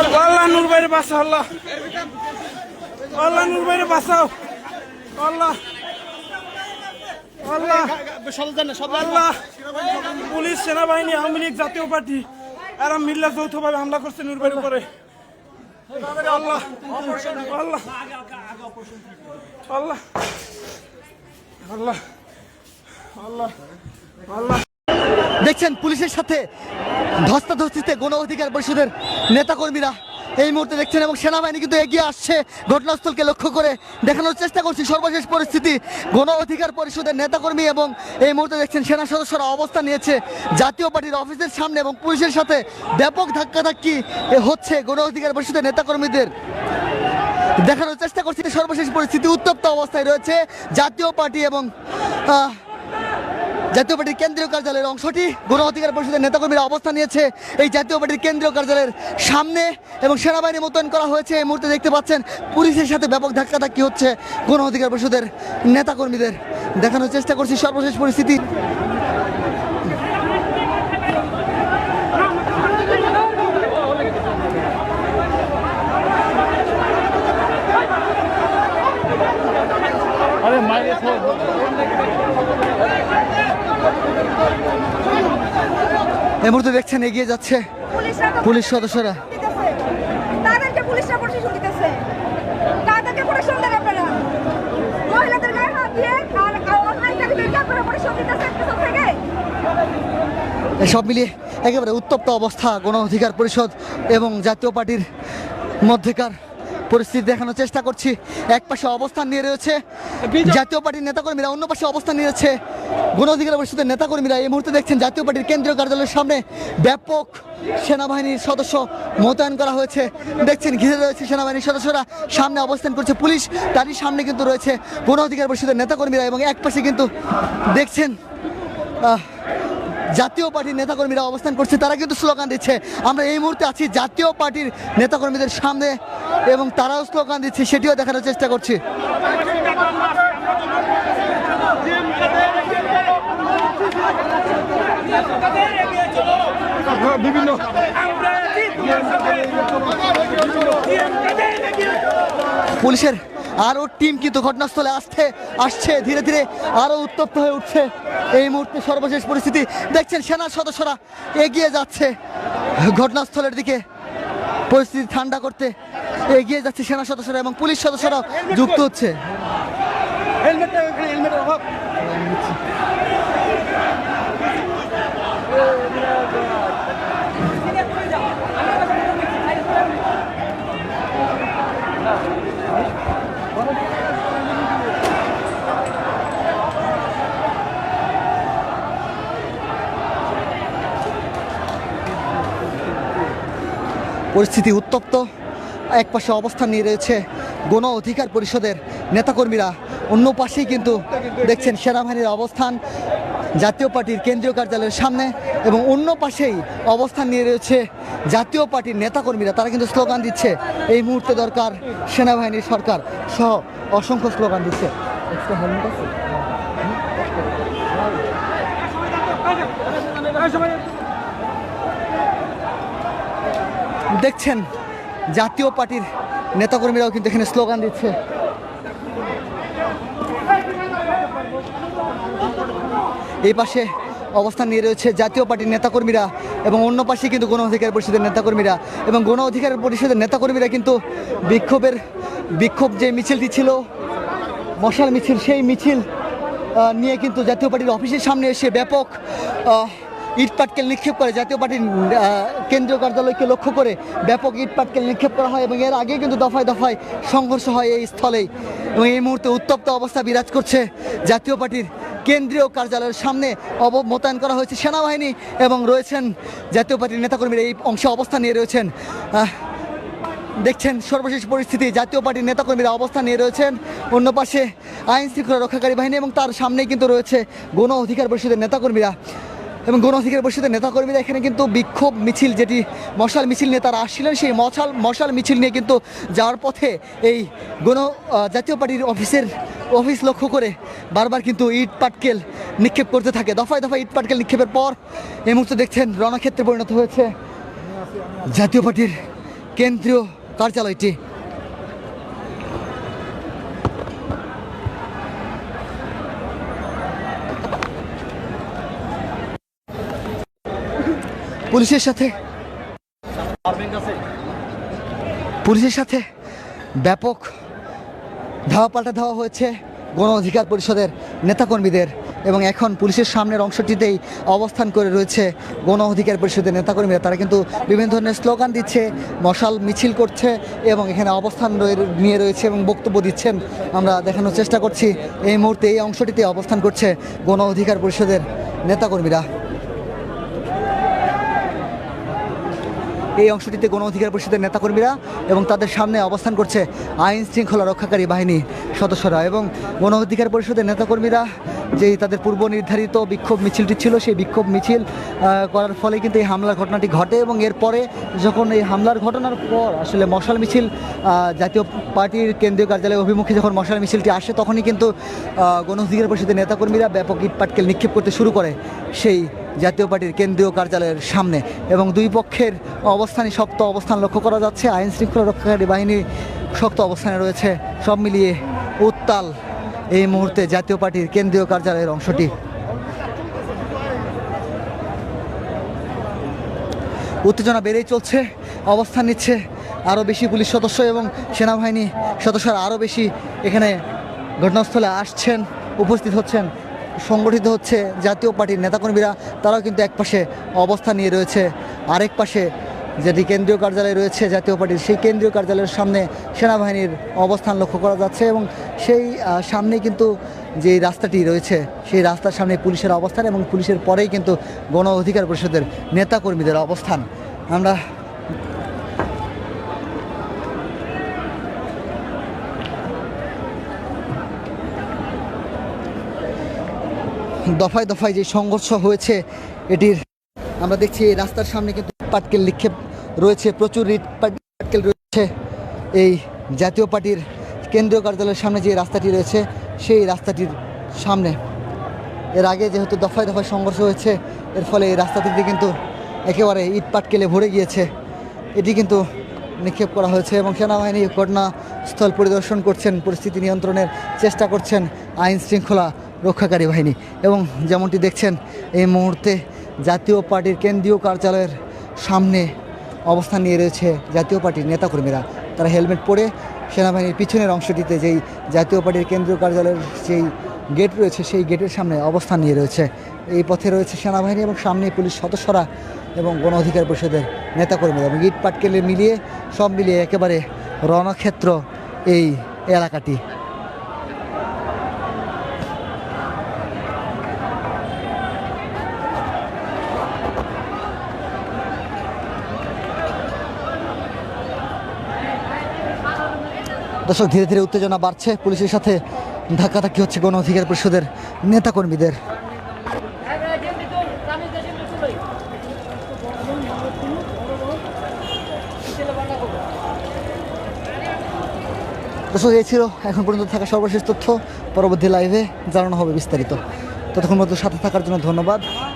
আল্লাহ নূর বাইরে বাঁচাও, আল্লাহ। আল্লাহ নূর বাইরে বাঁচাও, আল্লাহ। আল্লাহ। আল্লাহ। পুলিশ, সেনাবাহিনী, আওয়ামী লীগ, জাতীয় পার্টি, এরা মিল্লা যৌথভাবে হামলা করছে নূরবাইয়ের উপরে। আল্লাহ আল্লাহ। আল্লাহ। আল্লাহ। আল্লাহ। আল্লাহ। দেখছেন, পুলিশের সাথে ধস্তাধস্তিতে গণ অধিকার পরিষদের নেতাকর্মীরা এই মুহূর্তে দেখছেন এবং সেনাবাহিনী কিন্তু এগিয়ে আসছে ঘটনাস্থলকে লক্ষ্য করে। দেখানোর চেষ্টা করছি, সর্বশেষ পরিস্থিতি গণ অধিকার পরিষদের নেতাকর্মী এবং এই মুহূর্তে দেখছেন সেনা সদস্যরা অবস্থান নিয়েছে জাতীয় পার্টির অফিসের সামনে এবং পুলিশের সাথে ব্যাপক ধাক্কাধাক্কি হচ্ছে গণ অধিকার পরিষদের নেতাকর্মীদের। দেখানোর চেষ্টা করছি, সর্বশেষ পরিস্থিতি, উত্তপ্ত অবস্থায় রয়েছে জাতীয় পার্টি এবং জাতীয় পার্টির কেন্দ্রীয় কার্যালয়ের অংশটি গণ অধিকার পরিষদের নেতাকর্মীরা অবস্থান নিয়েছে। এই জাতীয় পার্টির কেন্দ্রীয় কার্যালয়ের সামনে এবং সেনাবাহিনী মোতায়েন করা হয়েছে। এই মুহূর্তে দেখতে পাচ্ছেন, পুলিশের সাথে ব্যাপক ধাক্কাধাক্কি হচ্ছে গণ অধিকার পরিষদের নেতাকর্মীদের। দেখানোর চেষ্টা করছি সর্বশেষ পরিস্থিতি। এই মুহূর্তে দেখছেন এগিয়ে যাচ্ছে পুলিশ সদস্যরা সব মিলিয়ে একেবারে উত্তপ্ত অবস্থা গণ অধিকার পরিষদ এবং জাতীয় পার্টির মধ্যেকার পরিস্থিতি দেখানোর চেষ্টা করছি। এক পাশে অবস্থান নিয়ে রয়েছে জাতীয় পার্টির নেতাকর্মীরা অন্য পাশে অবস্থান নিয়ে রয়েছে গণ অধিকার পরিষদের নেতাকর্মীরা। এই মুহূর্তে দেখছেন জাতীয় পার্টির কেন্দ্রীয় কার্যালয়ের সামনে ব্যাপক সেনাবাহিনীর সদস্য মোতায়েন করা হয়েছে। দেখছেন ঘিরে রয়েছে সেনাবাহিনীর সদস্যরা। সামনে অবস্থান করছে পুলিশ। তারই সামনে কিন্তু রয়েছে গণ অধিকার পরিষদের নেতাকর্মীরা এবং এক পাশে কিন্তু দেখছেন জাতীয় পার্টির নেতাকর্মীরা অবস্থান করছে, তারা কিন্তু স্লোগান দিচ্ছে। আমরা এই মুহূর্তে আছি জাতীয় পার্টির নেতাকর্মীদের সামনে এবং তারাও স্লোগান দিচ্ছে, সেটিও দেখানোর চেষ্টা করছি। বিভিন্ন পুলিশের আরও টিম কিন্তু ঘটনাস্থলে আসছে আসছে, ধীরে ধীরে আরও উত্তপ্ত হয়ে উঠছে। এই মুহূর্তে সর্বশেষ পরিস্থিতি, দেখছেন সেনার সদস্যরা এগিয়ে যাচ্ছে ঘটনাস্থলের দিকে। পরিস্থিতি ঠান্ডা করতে এগিয়ে যাচ্ছে সেনা সদস্যরা এবং পুলিশ সদস্যরাও যুক্ত হচ্ছে। পরিস্থিতি উত্তপ্ত এক পাশে অবস্থান নিয়ে রয়েছে গণ অধিকার পরিষদের নেতাকর্মীরা অন্য পাশেই কিন্তু দেখছেন সেনাবাহিনীর অবস্থান জাতীয় পার্টির কেন্দ্রীয় কার্যালয়ের সামনে এবং অন্য পাশেই অবস্থান নিয়ে রয়েছে জাতীয় পার্টির নেতাকর্মীরা তারা কিন্তু স্লোগান দিচ্ছে এই মুহূর্তে দরকার সেনাবাহিনীর সরকার সহ অসংখ্য স্লোগান দিচ্ছে আছে? দেখছেন, জাতীয় পার্টির নেতাকর্মীরাও কিন্তু এখানে স্লোগান দিচ্ছে। এই পাশে অবস্থান নিয়ে রয়েছে জাতীয় পার্টির নেতাকর্মীরা এবং অন্য পাশে কিন্তু গণ অধিকার পরিষদের নেতাকর্মীরা এবং গণ অধিকার পরিষদের নেতাকর্মীরা কিন্তু বিক্ষোভের, বিক্ষোভ যে মিছিলটি ছিল মশাল মিছিল, সেই মিছিল নিয়ে কিন্তু জাতীয় পার্টির অফিসের সামনে এসে ব্যাপক আহ, ইট পাটকেল নিক্ষেপ করে। জাতীয় পার্টির কেন্দ্রীয় কার্যালয়কে লক্ষ্য করে ব্যাপক ইটপাটকেল নিক্ষেপ করা হয় এবং এর আগে কিন্তু দফায় দফায় সংঘর্ষ হয় এই স্থলেই। এবং এই মুহূর্তে উত্তপ্ত অবস্থা বিরাজ করছে জাতীয় পার্টির কেন্দ্রীয় কার্যালয়ের সামনে। অব মোতায়েন করা হয়েছে সেনাবাহিনী এবং রয়েছেন জাতীয় পার্টির নেতাকর্মীরা এই অংশে অবস্থান নিয়ে রয়েছেন। দেখছেন সর্বশেষ পরিস্থিতি। জাতীয় পার্টির নেতাকর্মীরা অবস্থান নিয়ে রয়েছেন। অন্য পাশে আইন শৃঙ্খলা রক্ষাকারী বাহিনী এবং তার সামনেই কিন্তু রয়েছে গণ অধিকার পরিষদের নেতাকর্মীরা। এবং গণ অধিকার পরিষদের নেতাকর্মীরা এখানে কিন্তু বিক্ষোভ মিছিল, যেটি মশাল মিছিল নিয়ে তারা আসছিলেন, সেই মশাল মশাল মিছিল নিয়ে কিন্তু যাওয়ার পথে এই গণ জাতীয় পার্টির অফিসের অফিস লক্ষ্য করে বারবার কিন্তু ইট পাটকেল নিক্ষেপ করতে থাকে। দফায় দফায় ইট পাটকেল নিক্ষেপের পর এই মুহূর্তে দেখছেন রণক্ষেত্রে পরিণত হয়েছে জাতীয় পার্টির কেন্দ্রীয় কার্যালয়টি। পুলিশের সাথে। পুলিশের সাথে ব্যাপক ধাওয়া পাল্টা ধাওয়া হয়েছে গণ অধিকার পরিষদের নেতাকর্মীদের এবং এখন পুলিশের সামনের অংশটিতেই অবস্থান করে রয়েছে গণ অধিকার পরিষদের নেতাকর্মীরা। তারা কিন্তু বিভিন্ন ধরনের স্লোগান দিচ্ছে, মশাল মিছিল করছে এবং এখানে অবস্থান নিয়ে রয়েছে এবং বক্তব্য দিচ্ছেন। আমরা দেখানোর চেষ্টা করছি, এই মুহূর্তে এই অংশটিতে অবস্থান করছে গণ অধিকার পরিষদের নেতাকর্মীরা। এই অংশটিতে গণ অধিকার পরিষদের নেতাকর্মীরা এবং তাদের সামনে অবস্থান করছে আইন শৃঙ্খলা রক্ষাকারী বাহিনী সদস্যরা এবং গণ অধিকার পরিষদের নেতাকর্মীরা যেই তাদের পূর্ব নির্ধারিত বিক্ষোভ মিছিলটি ছিল সেই বিক্ষোভ মিছিল করার ফলে কিন্তু এই হামলার ঘটনাটি ঘটে এবং এরপরে যখন এই হামলার ঘটনার পর আসলে মশাল মিছিল জাতীয় পার্টির কেন্দ্রীয় কার্যালয় অভিমুখে যখন মশাল মিছিলটি আসে তখনই কিন্তু আহ, গণ অধিকার পরিষদের নেতাকর্মীরা ব্যাপক ইটপাটকেল নিক্ষেপ করতে শুরু করে সেই জাতীয় পার্টির কেন্দ্রীয় কার্যালয়ের সামনে এবং দুই পক্ষের অবস্থানই শক্ত অবস্থান লক্ষ্য করা যাচ্ছে। আইন শৃঙ্খলা রক্ষাকারী বাহিনী শক্ত অবস্থানে রয়েছে। সব মিলিয়ে উত্তাল এই মুহূর্তে জাতীয় পার্টির কেন্দ্রীয় কার্যালয়ের অংশটি। উত্তেজনা বেড়েই চলছে, অবস্থান নিচ্ছে আরও বেশি পুলিশ সদস্য এবং সেনাবাহিনী সদস্যরা আরও বেশি এখানে ঘটনাস্থলে আসছেন, উপস্থিত হচ্ছেন। সংগঠিত হচ্ছে জাতীয় পার্টির নেতাকর্মীরা, তারাও কিন্তু এক পাশে অবস্থান নিয়ে রয়েছে, আরেক পাশে যেটি কেন্দ্রীয় কার্যালয় রয়েছে, জাতীয় পার্টির সেই কেন্দ্রীয় কার্যালয়ের সামনে সেনাবাহিনীর অবস্থান লক্ষ্য করা যাচ্ছে এবং সেই সামনে কিন্তু যে রাস্তাটি রয়েছে, সেই রাস্তার সামনে পুলিশের অবস্থান এবং পুলিশের পরেই কিন্তু গণ অধিকার পরিষদের নেতাকর্মীদের অবস্থান। আমরা দফায় দফায় যে সংঘর্ষ হয়েছে, এটির আমরা দেখছি এই রাস্তার সামনে কিন্তু পাটকেল নিক্ষেপ রয়েছে, প্রচুর ইট পাট- পাটকেল রয়েছে। এই জাতীয় পার্টির কেন্দ্রীয় কার্যালয়ের সামনে যে রাস্তাটি রয়েছে, সেই রাস্তাটির সামনে। এর আগে যেহেতু দফায় দফায় সংঘর্ষ হয়েছে, এর ফলে এই রাস্তাটিতে কিন্তু একেবারে ইট পাটকেলে ভরে গিয়েছে। এটি কিন্তু নিক্ষেপ করা হয়েছে এবং সেনাবাহিনী ঘটনাস্থল পরিদর্শন করছেন, পরিস্থিতি নিয়ন্ত্রণের চেষ্টা করছেন আইন শৃঙ্খলা রক্ষাকারী বাহিনী। এবং যেমনটি দেখছেন, এই মুহূর্তে জাতীয় পার্টির কেন্দ্রীয় কার্যালয়ের সামনে অবস্থান নিয়ে রয়েছে জাতীয় পার্টির নেতাকর্মীরা। তারা হেলমেট পরে সেনাবাহিনীর পিছনের অংশটিতে যেই জাতীয় পার্টির কেন্দ্রীয় কার্যালয়ের যেই গেট রয়েছে, সেই গেটের সামনে অবস্থান নিয়ে রয়েছে। এই পথে রয়েছে সেনাবাহিনী এবং সামনে পুলিশ সদস্যরা এবং গণ অধিকার পরিষদের নেতাকর্মীরা এবং ইট পাটকেলে মিলিয়ে সব মিলিয়ে একেবারে রণক্ষেত্র এই এলাকাটি। দর্শক, ধীরে ধীরে উত্তেজনা বাড়ছে। পুলিশের সাথে ধাক্কাধাক্কি হচ্ছে গণ অধিকার পরিষদের নেতাকর্মীদের। দর্শক, এই ছিল এখন পর্যন্ত থাকা সর্বশেষ তথ্য। পরবর্তী লাইভে জানানো হবে বিস্তারিত। ততক্ষণ মতো সাথে থাকার জন্য ধন্যবাদ।